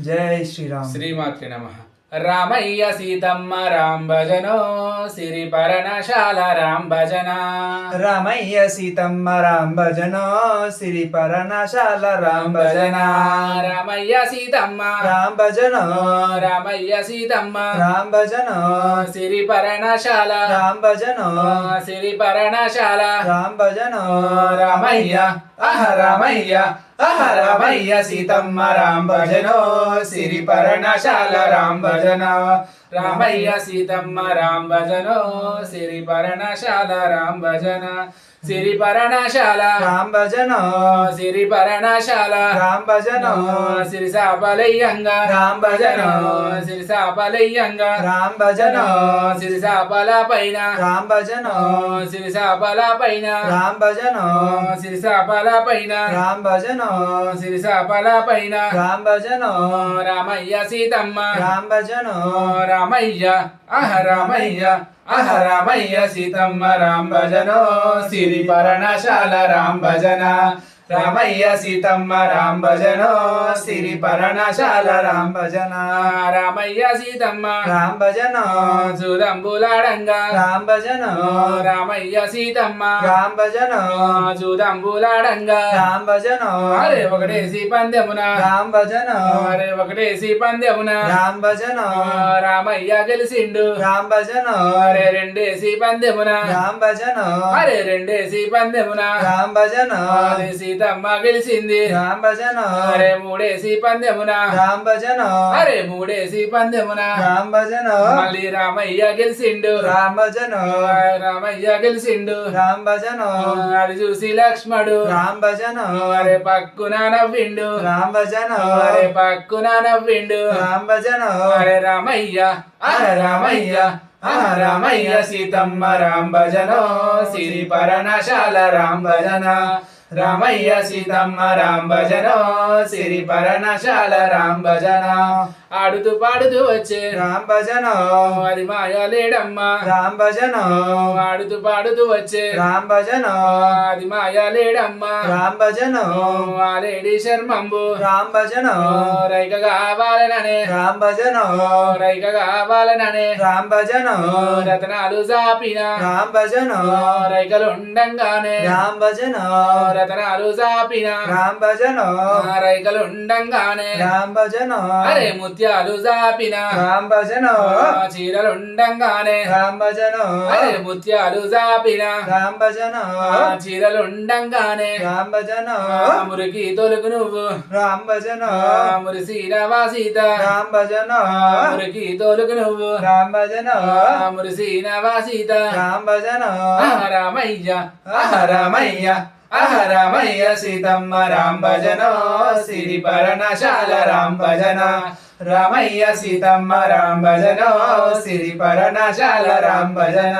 జై శ్రీరామ్. శ్రీమాత్రి నమ. రామయ్య సీతమ్మ రామ్ భజనో సిరి పరణశాల రామ్ భజన. రామయ్య సీతమ్మ రామ్ భజనో సిరి పరణశాల రామ్ భజన. రామయ్య సీతమ్మ. రామ్ భజనో. రామయ్య సీతమ్మ. రామ్ భజనో. సిరి పరణశాల రామ్ భజనో. సిరి పరణశాల రామ్ భజనో. రామయ్య. అహ రామయ్య అహ రామయ్య సీతమ్మ రామ్ భజనో సిరి పరణశాల రామ్ భజన. రామయ్య సీతమ్మ రామ్ భజనో సిరి పరణశాల రామ్ భజన. సిరి పరణశాల రామ్ భజనో సిరి పరణశాల రామ్ భజనో సిరి సాపలయ్యంగా రామ్ భజనో సిరి సాపలయ్యంగా రామ్ భజనో సిరి సాపల పైన రామ్ భజనో సిరి సాపల పైన రామ్ భజనో సిరి సాపల పైన రామ్ భజనో సిరి సాపల పైన రామ్ భజనో రామయ్య సీతమ్మ. రామ్ భజనో రామయ్య. అహ రామయ్య. అహరామయ్య సీతమ్మ రామ్ భజనో సిరి పరణశాల రామ్ భజన. రామయ్య సీతమ్మ రామ్ భజనో సిరి పరణశాల రామ్ భజన రామయ్య సీతమ్మ రామ్ భజనో చూదంబులాడంగా రామ్ భజనో రామయ్య సీతమ్మ రామ్ భజనో చూదంబులాడంగా రామ్ భజనో అరే ఒకటేసి పందెమున. రామ్ భజనో అరే ఒకటేసి పందెమున. రామ్ భజనో రామయ్య గెలిసిండు. రామ్ భజనో అరే రెండేసి పందెమున. రామ్ భజనో అరే రెండేసి పందెమున. రామ్ భజనో సీతమ్మ గెలిచింది రామ్ భజనో అరే మూడేసి పందెమున. రామ్ భజనో అరే మూడేసి పందెమున. రామ్ భజనో మళ్ళీ రామయ్య గెలిచిండు రామ్ భజనో రామయ్య గెలిచిండు రామ్ భజనో అది చూసి లక్ష్మడు. రామ్ భజనో అరే పక్కున నవ్విండు. రామ్ భజనో అరే పక్కున నవ్విండు. రామ్ భజనో అరే రామయ్య. అరే రామయ్య. రామయ్య సీతమ్మ రామ్ భజనో సిరి పరణశాల రామ్ భజన రామయ్య సీతమ్మ రామ్ భజనో సిరి పరణశాల రామ్ భజన ఆడుతూ పాడుతూ వచ్చే రామ్ భజనో అది మాయా లేడమ్మా. రామ్ భజనో ఆడుతూ పాడుతూ వచ్చే రామ్ భజనో అది మాయా లేడమ్మా. రామ్ భజనో ఆ లేడీ శర్మంబు. రామ్ భజనో రైక కావాలననే రామ్ భజనో రైక కావాలననే రామ్ భజనో రతనాలు జాపిన. రామ్ భజనో రైకలు ఉండంగానే. రామ్ భజనో రతనాలు జాపిన రామ్ భజనో రైకలు ఉండంగానే రామ్ భజనో అరే ముత్యాలు జాపిన రామ్ భజనో చీరలు ఉండంగానే రామ్ భజనో అరే ముత్యాలు జాపిన రామ్ భజనో చీరలు ఉండంగానే రామ్ భజనో మురికి తొలుగు నువ్వు రామ్ భజనో మురిసీనవా సీత రామ్ భజనో మురికి తోలుకు నువ్వు రామ్ భజనో మురిసీనవా సీత రామ్ భజనో రామయ్య రామయ్య ఆహ సీతమ్మ రామ్ భజన సిరి పరణశాల రామ్ భజన రామయ్య సీతమ్మ రామ్ భజన సిరి పరణశాల రామ్ భజన